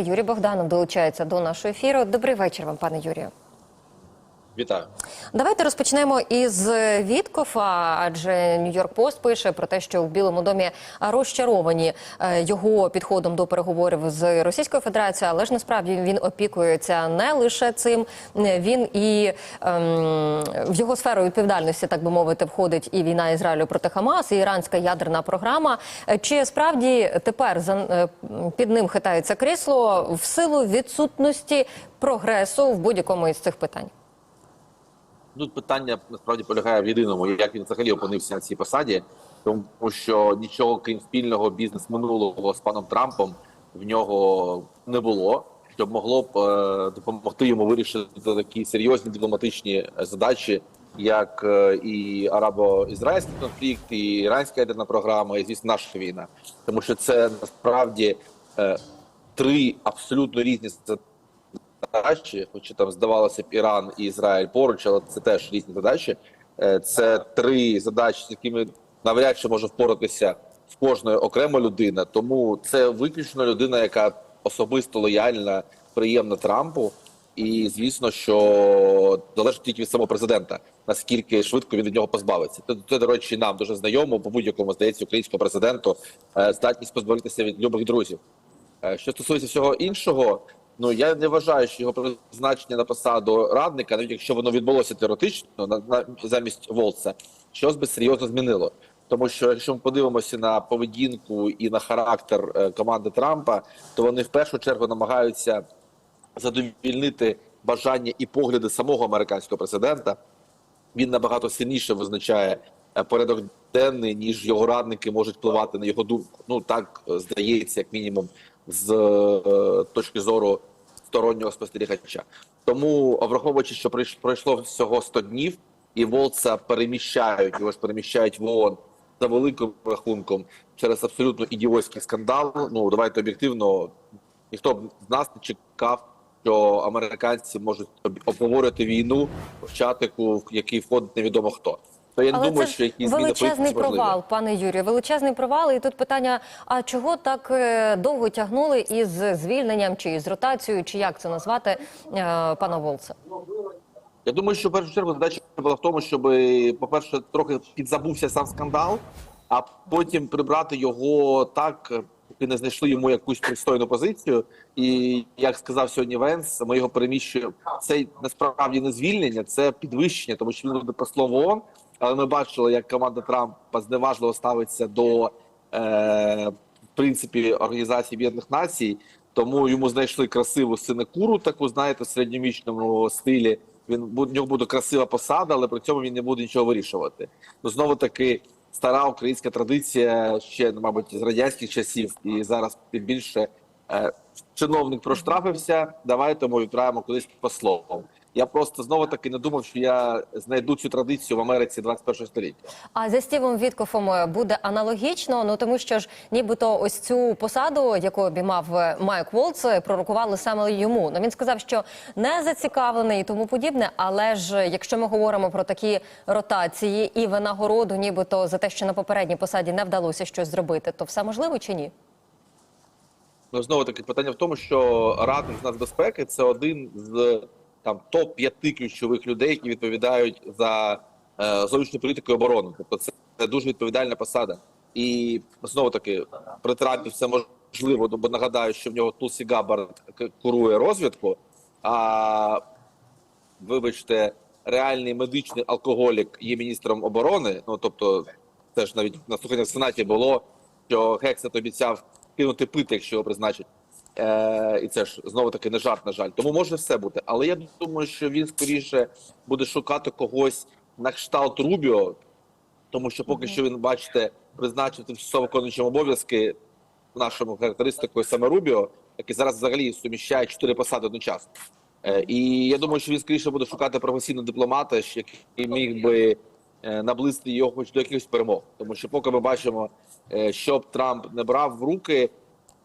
Юрій Богданов долучається до нашого ефіру. Добрий вечір вам, пане Юрію. Вітаю. Давайте розпочнемо із Віткофа, адже Нью-Йорк Пост пише про те, що в Білому домі розчаровані е, його підходом до переговорів з Російською Федерацією, але ж насправді він опікується не лише цим. Він і ем, в його сферу відповідальності, так би мовити, входить і війна Ізраїлю проти Хамас, і іранська ядерна програма. Е, Чи справді тепер за е, під ним хитається крісло в силу відсутності прогресу в будь-якому із цих питань? Тут питання насправді полягає в єдиному, як він взагалі опинився на цій посаді, тому що нічого крім спільного бізнес минулого з паном Трампом в нього не було, щоб могло б е, допомогти йому вирішити такі серйозні дипломатичні задачі, як е, і арабо-ізраїльський конфлікт, і іранська ядерна програма, і звісно, наша війна, тому що це насправді е, три абсолютно різні хоча там здавалося б Іран і Ізраїль поруч, але це теж різні задачі. Е, Це три задачі, з якими навряд чи може впоратися з кожною окрема людина. Тому це виключно людина, яка особисто лояльна, приємна Трампу. І звісно, що залежить тільки від самого президента, наскільки швидко він від нього позбавиться. Це, це до речі, нам дуже знайомо по будь-якому здається українському президенту е, здатність позбавитися від любих друзів. Е, Що стосується всього іншого, ну я не вважаю, що його призначення на посаду радника, навіть якщо воно відбулося теоретично на, на замість Волца, щось би серйозно змінило. Тому що якщо ми подивимося на поведінку і на характер е, команди Трампа, то вони в першу чергу намагаються задовільнити бажання і погляди самого американського президента. Він набагато сильніше визначає е, порядок денний, ніж його радники можуть впливати на його думку. Ну так е, здається, як мінімум, з е, точки зору стороннього спостерігача. Тому, враховуючи, що пройш- пройшло всього 100 днів, і Волца переміщають, його ж переміщають в ООН за великим рахунком через абсолютно ідіотський скандал. Ну давайте об'єктивно, ніхто б з нас не чекав, що американці можуть об- обговорювати війну в чатику, в який входить невідомо хто. То я не Але думаю, це що якісь зміни величезний провал, пане Юрію. Величезний провал. І тут питання: а чого так е, довго тягнули із звільненням, чи із ротацією, чи як це назвати е, пана Волца? Я думаю, що в першу чергу задача була в тому, щоб, по-перше, трохи підзабувся сам скандал, а потім прибрати його так, поки не знайшли йому якусь пристойну позицію. І як сказав сьогодні Венс, ми його переміщуємо. Це насправді не звільнення, це підвищення, тому що він буде послом ООН. Але ми бачили, як команда Трампа зневажливо ставиться до е, в принципі організації Об'єднаних Націй. Тому йому знайшли красиву синекуру, таку знаєте, в середньовічному стилі. Він в нього буде красива посада, але при цьому він не буде нічого вирішувати. Ну знову таки стара українська традиція ще, ну, мабуть, з радянських часів, і зараз тим більше е, чиновник проштрафився. Давайте ми відправимо кудись послом. Я просто знову таки не думав, що я знайду цю традицію в Америці 21 століття. А за Стівом Віткофом е, буде аналогічно, ну тому що ж нібито ось цю посаду, яку обіймав е, Майк Волц, е, пророкували саме йому. Ну він сказав, що не зацікавлений і тому подібне. Але ж якщо ми говоримо про такі ротації і винагороду, нібито за те, що на попередній посаді не вдалося щось зробити, то все можливо чи ні? Ну знову таки питання в тому, що радник з нацбезпеки це один з там топ 5 ключових людей, які відповідають за е, зовнішню політику і оборону. Тобто це, дуже відповідальна посада. І знову таки при Трампі все можливо, бо нагадаю, що в нього Тулсі Габбард курує розвідку. А вибачте, реальний медичний алкоголік є міністром оборони. Ну тобто, це ж навіть на слуханнях в сенаті було, що Гексет обіцяв кинути пити, якщо його призначать. Е, і це ж знову таки не жарт, на жаль. Тому може все бути. Але я думаю, що він скоріше буде шукати когось на кшталт Рубіо, тому що поки що він, бачите, призначив тимчасово виконуючим обов'язки нашому характеристикою саме Рубіо, який зараз взагалі суміщає чотири посади одночасно. Е, і я думаю, що він скоріше буде шукати професійного дипломата, який міг би е, наблизити його хоч до якихось перемог. Тому що поки ми бачимо, е, що б Трамп не брав в руки,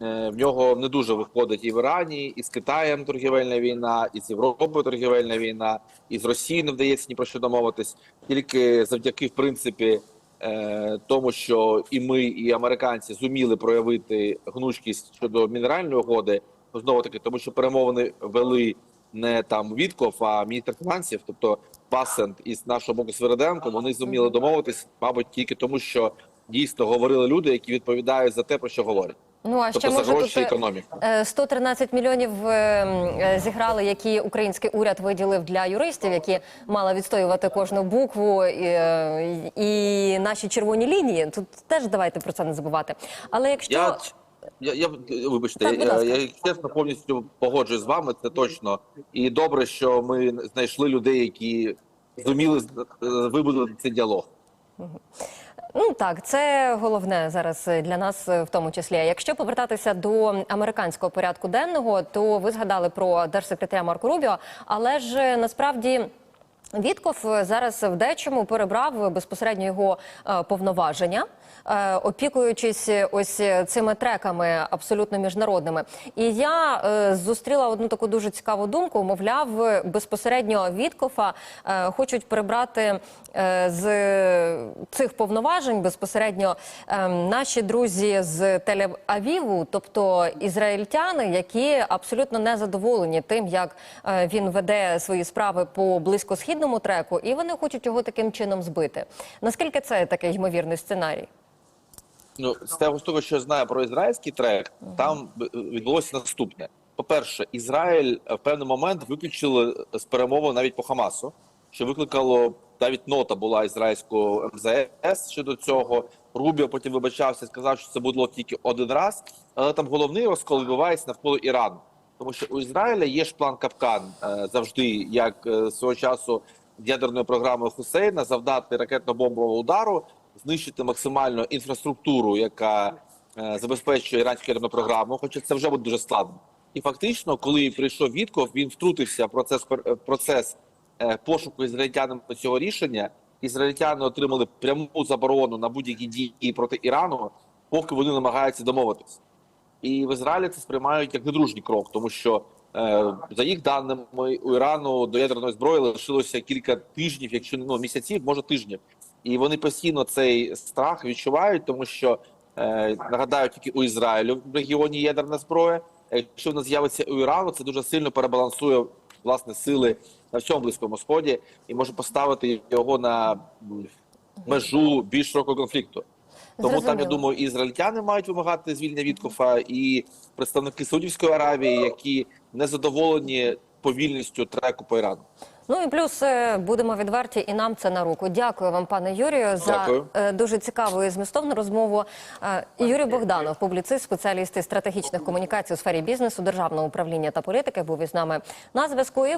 в нього не дуже виходить і в Ірані, і з Китаєм торгівельна війна, і з Європою торгівельна війна, і з Росією не вдається ні про що домовитись. Тільки завдяки, в принципі, е, тому, що і ми, і американці зуміли проявити гнучкість щодо мінеральної угоди, знову таки, тому що перемовини вели не там Вітков, а міністр фінансів, тобто Пасент із нашого боку Свериденко, вони зуміли домовитись, мабуть, тільки тому, що дійсно говорили люди, які відповідають за те, про що говорять. Ну а ще Тобто може тут е, економіки. е, 113 мільйонів е, е, зіграли, які український уряд виділив для юристів, які мали відстоювати кожну букву і, е, і наші червоні лінії. Тут теж давайте про це не забувати. Але якщо Я, я, я вибачте, Так, я, я чесно повністю погоджуюсь з вами. Це точно і добре, що ми знайшли людей, які зуміли е, вибудувати цей діалог. Ну так, це головне зараз для нас, е, в тому числі. Якщо повертатися до американського порядку денного, то ви згадали про держсекретаря Марко Рубіо, але ж е, насправді. Вітков е, зараз в дечому перебрав безпосередньо його е, повноваження, е, опікуючись ось цими треками абсолютно міжнародними. І я зустріла одну таку дуже цікаву думку. Мовляв, безпосередньо Віткофа хочуть прибрати е, з цих повноважень безпосередньо наші друзі з Тель-Авіву, тобто ізраїльтяни, які абсолютно не задоволені тим, як він веде свої справи по близькосхідному треку, і вони хочуть його таким чином збити. Наскільки це такий ймовірний сценарій? Ну, з того, з того, що я знаю про ізраїльський трек, там б- відбулося наступне. По-перше, Ізраїль в певний момент виключили з перемовин навіть по Хамасу, що викликало навіть нота була ізраїльського МЗС щодо цього. Рубіо потім вибачався, сказав, що це було тільки один раз. Але там головний розкол відбувається навколо Ірану, тому що у Ізраїля є ж план капкан е, завжди, як е, свого часу ядерною програмою Хусейна завдати ракетно-бомбового удару, знищити максимально інфраструктуру, яка е, забезпечує іранську ядерну програму, хоча це вже буде дуже складно. І фактично, коли прийшов Вітков, він втрутився в процес процес пошуку ізраїльтянами цього рішення. Ізраїльтяни отримали пряму заборону на будь-які дії проти Ірану, поки вони намагаються домовитися. І в Ізраїлі це сприймають як недружній крок, тому що е, за їх даними у Ірану до ядерної зброї лишилося кілька тижнів, якщо не ну, місяців, може тижнів. І вони постійно цей страх відчувають, тому що е, нагадаю, тільки у Ізраїлю в регіоні ядерна зброя. Якщо вона з'явиться у Ірану, це дуже сильно перебалансує власне сили на всьому близькому сході і може поставити його на межу більш широкого конфлікту. Тому там я думаю, і ізраїльтяни мають вимагати звільнення Віткофа, і представники Саудівської Аравії, які не задоволені повільністю треку по Ірану. Ну і плюс е, будемо відверті, і нам це на руку. Дякую вам, пане Юрію, за Дякую. е, дуже цікаву і змістовну розмову. Е, Юрій Богданов, публіцист, спеціаліст із стратегічних комунікацій у сфері бізнесу, державного управління та політики, був із нами на зв'язку.